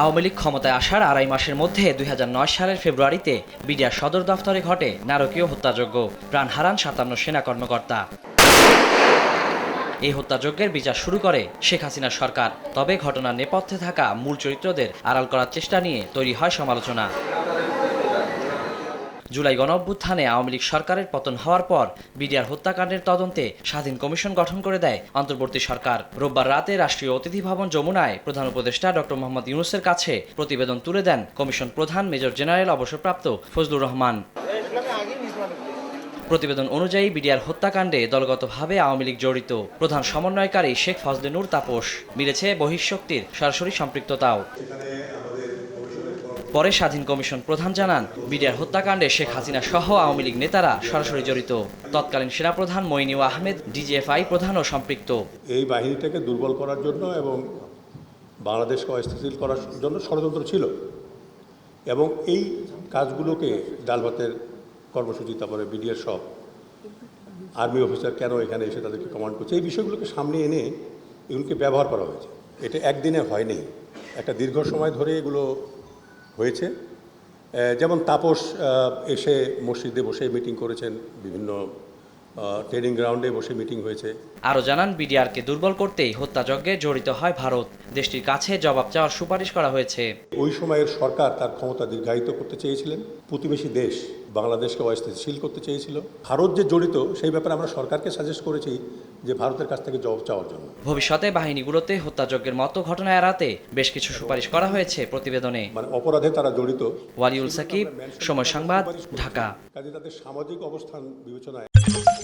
আওয়ামী লীগ ক্ষমতায় আসার আড়াই মাসের মধ্যে দুই হাজার নয় সালের ফেব্রুয়ারিতে বিডিআর সদর দফতরে ঘটে নারকীয় হত্যাযজ্ঞ। প্রাণ হারান সাতান্ন সেনা কর্মকর্তা। এই হত্যাযজ্ঞের বিচার শুরু করে শেখ হাসিনার সরকার। তবে ঘটনার নেপথ্যে থাকা মূল চরিত্রদের আড়াল করার চেষ্টা নিয়ে তৈরি হয় সমালোচনা। জুলাই গণঅভ্যুত্থানে আওয়ামী লীগ সরকারের পতন হওয়ার পর বিডিআর হত্যাকাণ্ডের তদন্তে স্বাধীন কমিশন গঠন করে দেয় অন্তর্বর্তী সরকার। রোববার রাতে রাষ্ট্রীয় অতিথি ভবন যমুনায় প্রধান উপদেষ্টা ডক্টর মোহাম্মদ ইউনুসের কাছে প্রতিবেদন তুলে দেন কমিশন প্রধান মেজর জেনারেল অবসরপ্রাপ্ত ফজলুর রহমান। প্রতিবেদন অনুযায়ী বিডিআর হত্যাকাণ্ডে দলগতভাবে আওয়ামী লীগ জড়িত। প্রধান সমন্বয়কারী শেখ ফজলে নূর তাপস। মিলেছে বহিঃশক্তির সরাসরি সম্পৃক্ততাও। পরে স্বাধীন কমিশন প্রধান জানান, বিডিআর হত্যাকাণ্ডে শেখ হাসিনা সহ আওয়ামী লীগ নেতারা সরাসরি জড়িত। তৎকালীন সেনাপ্রধান মইনিউ আহমেদ, ডিজিএফআই প্রধানও সম্পৃক্ত। এই বাহিনীটাকে দুর্বল করার জন্য এবং বাংলাদেশকে অস্থিতিশীল করার জন্য ষড়যন্ত্র ছিল। এবং এই কাজগুলোকে ডালভাতের কর্মসূচি, তারপরে বিডিএর সব আর্মি অফিসার কেন এখানে এসে তাদেরকে কমান্ড করছে, এই বিষয়গুলোকে সামনে এনে এগুলোকে ব্যবহার করা হয়েছে। এটা একদিনে হয়নি। একটা দীর্ঘ সময় ধরে এগুলো হয়েছে। যেমন তাপস এসে মসজিদে বসে মিটিং করেছেন বিভিন্ন ট্রেনিং গ্রাউন্ডে বসে মিটিং হয়েছে। আরও জানান বিডিআরকে দুর্বল করতেই হত্যাযজ্ঞে জড়িত হয় ভারত। দেশটির কাছে জবাব চাওয়ার সুপারিশ করা হয়েছে। ওই সময়ের সরকার তার ক্ষমতা দীর্ঘায়িত করতে চেয়েছিলেন। প্রতিবেশী দেশ বাংলাদেশকে অস্থিতিশীল করতে চেয়েছিল। ভারত যে জড়িত সেই ব্যাপারে আমরা সরকারকে সাজেস্ট করেছি যে ভারতের কাছ থেকে জবাব চাওয়ার জন্য। ভবিষ্যতে বাহিনীগুলোতে হত্যাযজ্ঞের মতো ঘটনা এড়াতে বেশ কিছু সুপারিশ করা হয়েছে প্রতিবেদনে। মানে অপরাধে তারা জড়িত। ওয়ালিউল সাকিব সময় সংবাদ ঢাকা। কাজে তাদের সামাজিক অবস্থান বিবেচনায়